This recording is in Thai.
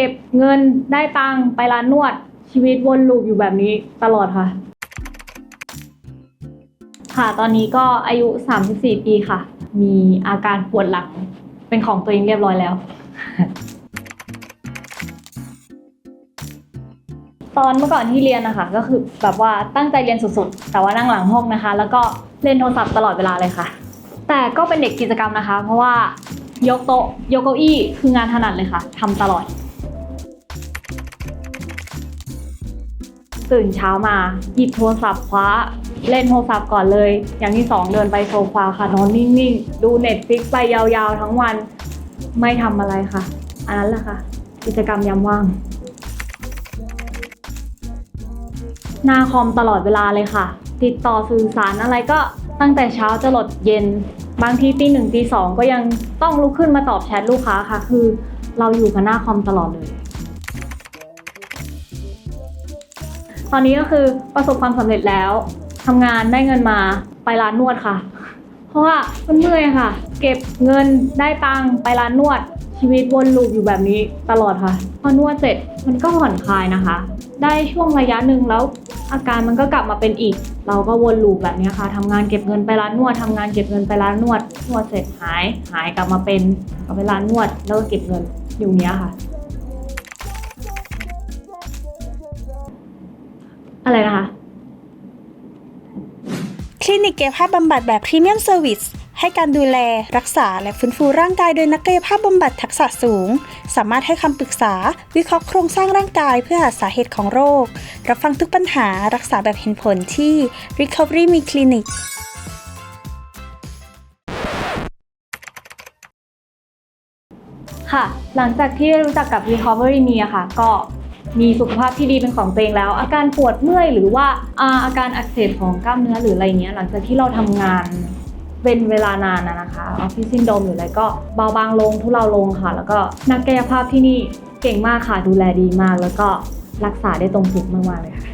เก็บเงินได้ตังค์ไปร้านนวด ชีวิตวนลูปอยู่แบบนี้ตลอดค่ะ ค่ะตอนนี้ก็อายุ 34 ปีค่ะ มีอาการปวดหลัง เป็นของตัวเองเรียบร้อยแล้ว ตอนเมื่อก่อนที่เรียนนะคะ ก็คือแบบว่าตั้งใจเรียนสุดๆ แต่ว่านั่งหลังห้องนะคะ แล้วก็เล่นโทรศัพท์ตลอดเวลาเลยค่ะ แต่ก็เป็นเด็กกิจกรรมนะคะ เพราะว่ายกโต๊ะยกเก้าอี้คืองานถนัดเลยค่ะทำตลอด ตื่นเช้ามา หยิบโทรศัพท์คว้า เล่นโทรศัพท์ก่อนเลย อย่างที่สองเดินไปโซฟาค่ะนอนนิ่งๆ ดูเน็ตฟิกไปยาวๆ ทั้งวัน ไม่ทำอะไรค่ะ อันนั้นแหละค่ะ กิจกรรมยามว่าง หน้าคอมตลอดเวลาเลยค่ะ ติดต่อสื่อสารอะไรก็ตั้งแต่เช้าจะหลดเย็น บางทีตีหนึ่งตีสองก็ยังต้องลุกขึ้นมาตอบแชทลูกค้าค่ะ คือ เราอยู่กับหน้าคอมตลอดเลย ตอนนี้ก็คือประสบความสำเร็จแล้วทำงานได้เงินมาไปร้านนวดค่ะ เพราะว่ามันเมื่อยค่ะ เก็บเงินได้ตังไปร้านนวดชีวิตวนลูปอยู่แบบนี้ตลอดค่ะ พอนวดเสร็จมันก็ผ่อนคลายนะคะ ได้ช่วงระยะหนึ่งแล้วอาการมันก็กลับมาเป็นอีก เราก็วนลูปแบบนี้ค่ะทำงานเก็บเงินไปร้านนวดทำงานเก็บเงินไปร้านนวดนวดเสร็จหายหายกลับมาเป็นกลับไปร้านนวดแล้วก็เก็บเงินอยู่เนี้ยค่ะ อะไรนะคะ คลินิกกายภาพบำบัดแบบพรีเมียมเซอร์วิสให้การดูแล รักษา และฟื้นฟูร่างกายโดยนักกายภาพบำบัดทักษะสูง สามารถให้คำปรึกษา วิเคราะห์โครงสร้างร่างกายเพื่อหาสาเหตุของโรค รับฟังทุกปัญหารักษาแบบเห็นผลที่ Recovery Me Clinic ค่ะ หลังจากที่ได้รู้จักกับ Recovery Me อะค่ะ ก็ มีสุขภาพที่ดีเป็นของตัวเองแล้ว อาการปวดเมื่อยหรือว่าอาอาการอักเสบของกล้ามเนื้อหรืออะไรเงี้ยหลังจากที่เราทำงานเป็นเวลานานนะนะคะออฟฟิศซินโดมหรืออะไรก็เบาบางลงทุเลาลงค่ะ แล้วก็นักกายภาพที่นี่เก่งมากค่ะดูแลดีมาก แล้วก็รักษาได้ตรงจุดมากๆเลยค่ะ